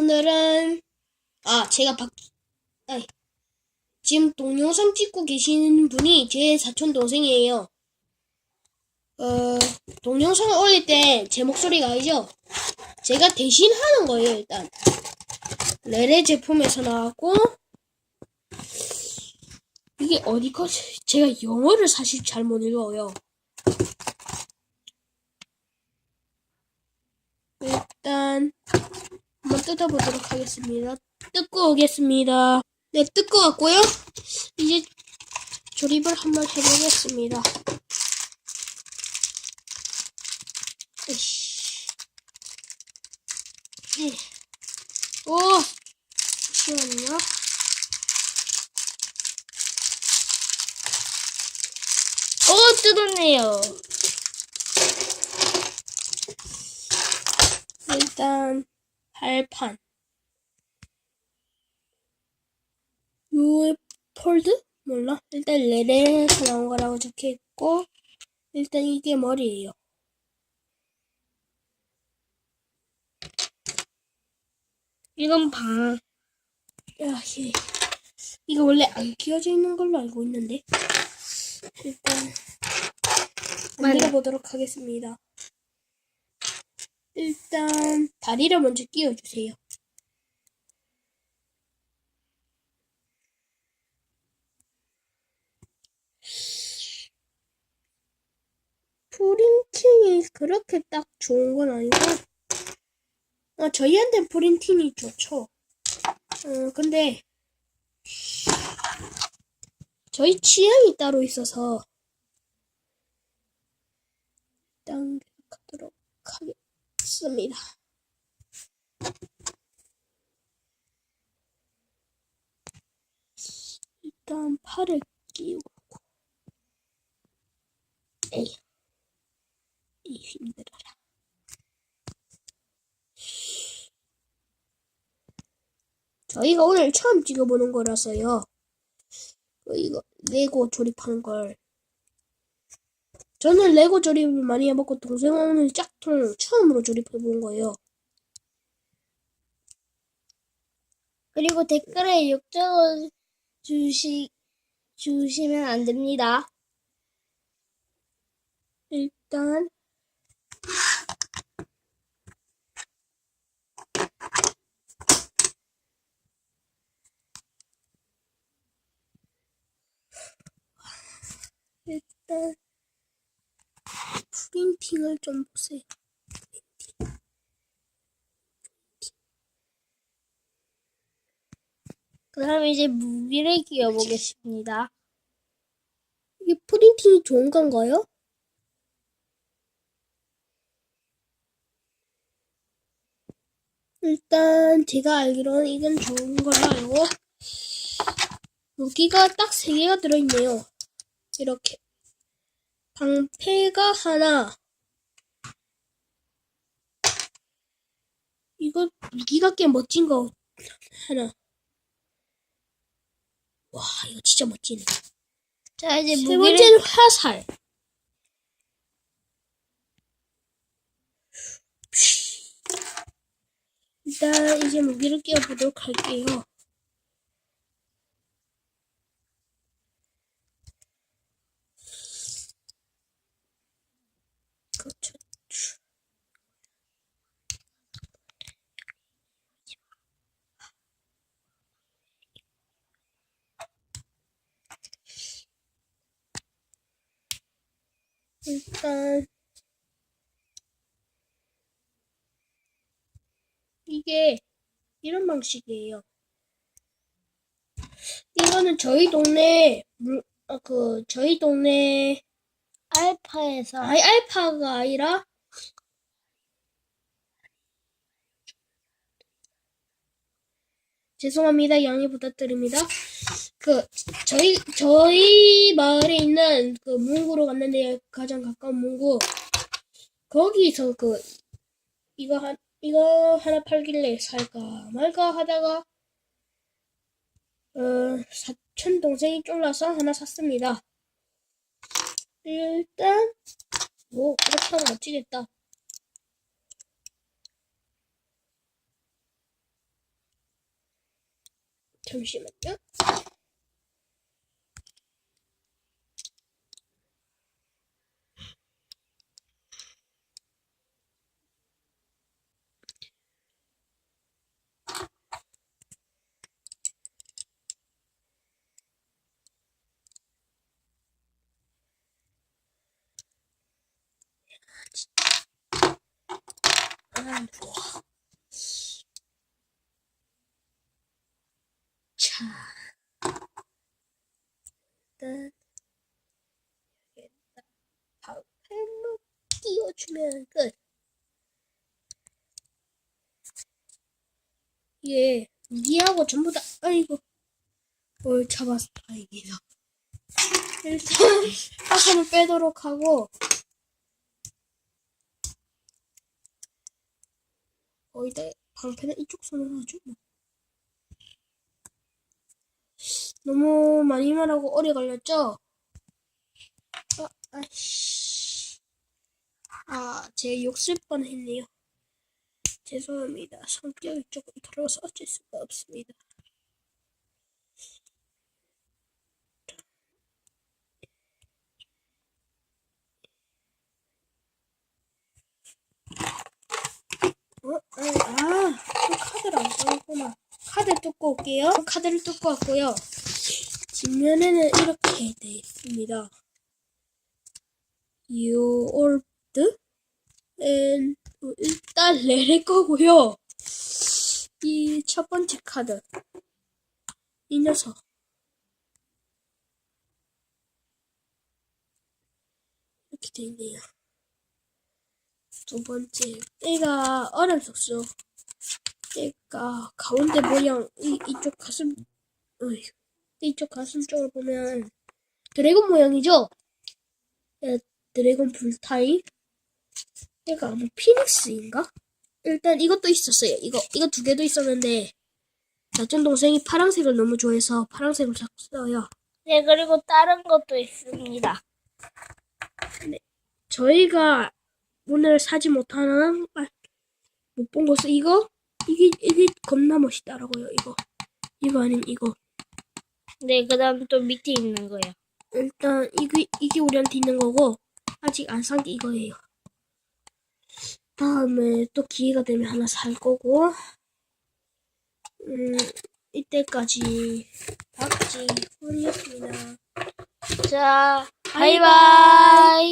오늘은 아 제가 박 아이, 지금 동영상 찍고 계시는 분이 제 사촌 동생이에요. 어 동영상을 올릴 때 제 목소리가 아니죠? 제가 대신 하는 거예요 일단. 레레 제품에서 나왔고 이게 어디 거지? 제가 영어를 사실 잘 못 읽어요. 일단 뜯어보도록 하겠습니다. 뜯고 오겠습니다. 네, 뜯고 왔고요. 이제 조립을 한번 해보겠습니다. 에이씨. 예. 오! 잠시만요. 어, 뜯었네요. 일단 발판 요 폴드? 몰라 일단 레레에서 나온 거라고 적혀있고 일단 이게 머리예요 이건 방. 야, 예. 이거 원래 안 끼워져 있는 걸로 알고 있는데 일단 만들어 보도록 하겠습니다 일단 다리를 먼저 끼워주세요 프린팅이 그렇게 딱 좋은 건 아니고 아, 저희한테는 프린팅이 좋죠 어, 근데 저희 취향이 따로 있어서 일단 하도록 하겠습니다. 일단 팔을 끼우고 에이 이 힘들어라. 저희가 오늘 처음 찍어보는 거라서요. 어, 이거 레고 조립하는 걸 저는 레고 조립을 많이 해봤고 동생은 짝퉁 처음으로 조립해본 거예요. 그리고 댓글에 욕 적어 주시, 주시면 안 됩니다. 일단 프린팅을 좀 보세요. 그럼 이제 무기를 끼워보겠습니다. 이게 프린팅이 좋은 건가요? 일단 제가 알기로는 이건 좋은 걸로 무기가 딱세 개가 들어있네요. 이렇게 방패가 하나 이거 무 기가 꽤 멋진 거 하나 와 이거 진짜 멋지네. 자, 이제 세 무기를, 번째는 화살. 일단 이제 무기를 끼워보도록 할게요. 그렇죠. 일단 이게 이런 방식이에요. 이거는 저희 동네 물, 아, 그 저희 동네 알파에서 아이 알파가 아니라 죄송합니다. 양해 부탁드립니다. 그 저희 저희 마을에 있는 그 문구로 갔는데 가장 가까운 문구 거기서 그 이거 한 이거 하나 팔길래 살까 말까 하다가 어 사촌 동생이 쫄라서 하나 샀습니다. 일단 오 그렇게 하면 멋지겠다. 잠시만요. 아, 자, 일단 여기에다 방패로 끼워주면 끝. 이게 무기하고 전부 다 아이고 뭘 잡았어 다행이다. 일단 화살을 빼도록 하고 거기다 방패는 이쪽 손으로 하죠. 뭐. 너무 많이 말하고 오래 걸렸죠? 아, 아씨. 아, 제 욕쓸 뻔했네요. 죄송합니다. 성격이 조금 더러워서 어쩔 수가 없습니다. 어? 아, 아, 또 카드를 안 꺼냈구나. 카드 뜯고 올게요. 카드를 뜯고 왔고요. 뒷면에는 이렇게 돼 있습니다. 요 올드 앤 어, 일단 레레 거고요. 이 첫 번째 카드 이 녀석 이렇게 돼 있네요. 두 번째 얘가 얼음 속수 얘가 가운데 모양 이 이쪽 가슴 어이 이쪽 가슴 쪽을 보면 드래곤 모양이죠? 예, 드래곤 불타임. 얘가 아마 피닉스인가? 일단 이것도 있었어요. 이거 이거 두 개도 있었는데 사촌 동생이 파란색을 너무 좋아해서 파란색을 샀어요. 네, 그리고 다른 것도 있습니다. 저희가 오늘 사지 못하는 못본 것은 이거 이게 이게 겁나 멋있더라고요. 이거 이거 아닌 이거. 네, 그 다음 또 밑에 있는 거요. 일단 이게 이게 우리한테 있는 거고 아직 안 산 게 이거예요. 다음에 또 기회가 되면 하나 살 거고 음 이때까지 박지훈이었습니다. 자, 바이바이. 바이바이.